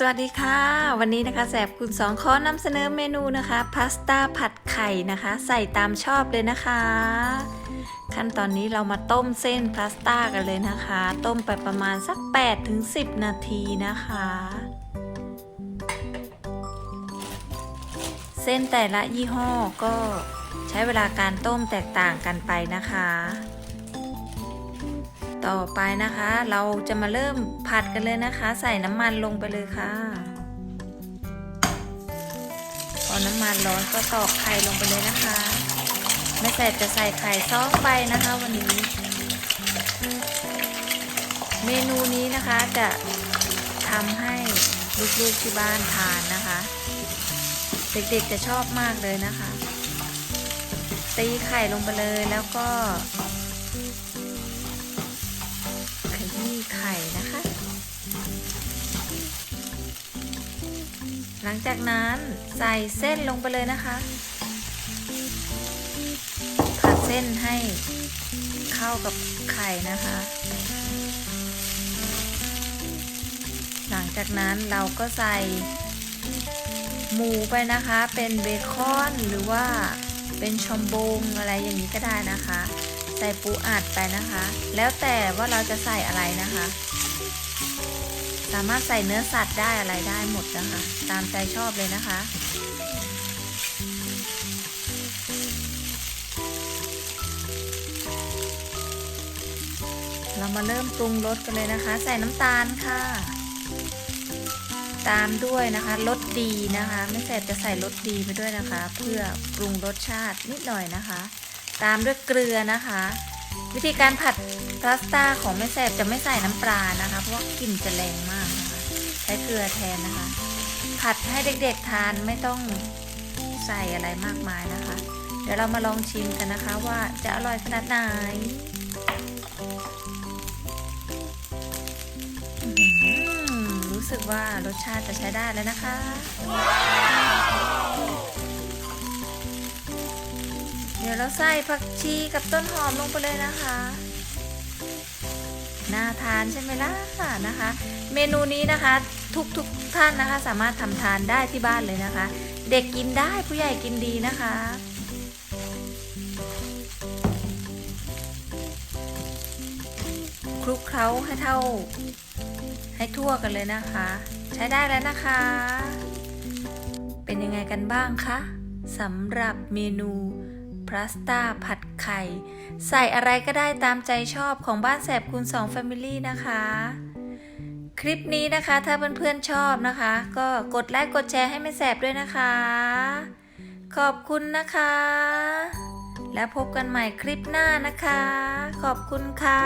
สวัสดีค่ะ วันนี้นะคะแสบคุณสองขอนำเสนอเมนูนะคะพาสต้าผัดไข่นะคะ ใส่ตามชอบเลยนะคะ ขั้นตอนนี้เรามาต้มเส้นพาสต้ากันเลยนะคะ ต้มไปประมาณสัก8ถึง10 นาทีนะคะ เส้นแต่ละยี่ห้อก็ใช้เวลาการต้มแตกต่างกันไปนะคะ ต่อไปนะคะ เราจะมาเริ่มผัดกันเลยนะคะ ใส่น้ำมันลงไปเลยค่ะ พอน้ำมันร้อนก็ตอกไข่ลงไปเลยนะคะแม่แสบจะใส่ไข่ซองไปนะคะวันนี้ เมนูนี้นะคะจะทำให้ลูกๆที่บ้านทานนะคะ เด็กๆจะชอบมากเลยนะคะ ตีไข่ลงไปเลยแล้วก็ ไข่นะคะ หลังจากนั้นใส่เส้นลงไปเลยนะคะผัดเส้นให้เข้ากับไข่นะคะ หลังจากนั้นเราก็ใส่หมูไปนะคะ เป็นเบคอนหรือว่าเป็นชอมบงอะไรอย่างนี้ก็ได้นะคะ ใส่ปูอัดไปนะคะ แล้วแต่ว่าเราจะใส่อะไรนะคะ สามารถใส่เนื้อสัตว์ได้อะไรได้หมดนะคะ ตามใจชอบเลยนะคะ เรามาเริ่มปรุงรสกันเลยนะคะ ใส่น้ำตาลค่ะ ตามด้วยนะคะรสดีนะคะ ไม่แสบจะใส่รสดีไปด้วยนะคะ เพื่อปรุงรสชาตินิดหน่อยนะคะ ตามด้วยเกลือนะคะ วิธีการผัดพาสต้าของแม่แสบจะไม่ใส่น้ำปลานะคะ เพราะว่ากลิ่นจะแรงมากนะคะ ใช้เกลือแทนนะคะ ผัดให้เด็กๆทานไม่ต้องใส่อะไรมากมายนะคะ เดี๋ยวเรามาลองชิมกันนะคะว่าจะอร่อยขนาดไหนรู้สึกว่ารสชาติจะใช้ได้แล้วนะคะ ดี๋ยวเราใส่ผักชีกับต้นหอมลงไปเลยนะคะ น่าทานใช่ไหมล่ะนะคะ เมนูนี้นะคะทุกทุกท่านนะคะ สามารถทำทานได้ที่บ้านเลยนะคะ เด็กกินได้ผู้ใหญ่กินดีนะคะคลุกเคล้าให้เท่า ให้ทั่วกันเลยนะคะ ใช้ได้แล้วนะคะ เป็นยังไงกันบ้างคะสำหรับเมนู พาสต้าผัดไข่ ใส่อะไรก็ได้ตามใจชอบของบ้านแสบคูณ2 Family นะคะ คลิปนี้นะคะถ้าเพื่อนๆชอบนะคะ ก็กดไลค์กดแชร์ให้แม่แสบด้วยนะคะ ขอบคุณนะคะ แล้วพบกันใหม่คลิปหน้านะคะ ขอบคุณค่ะ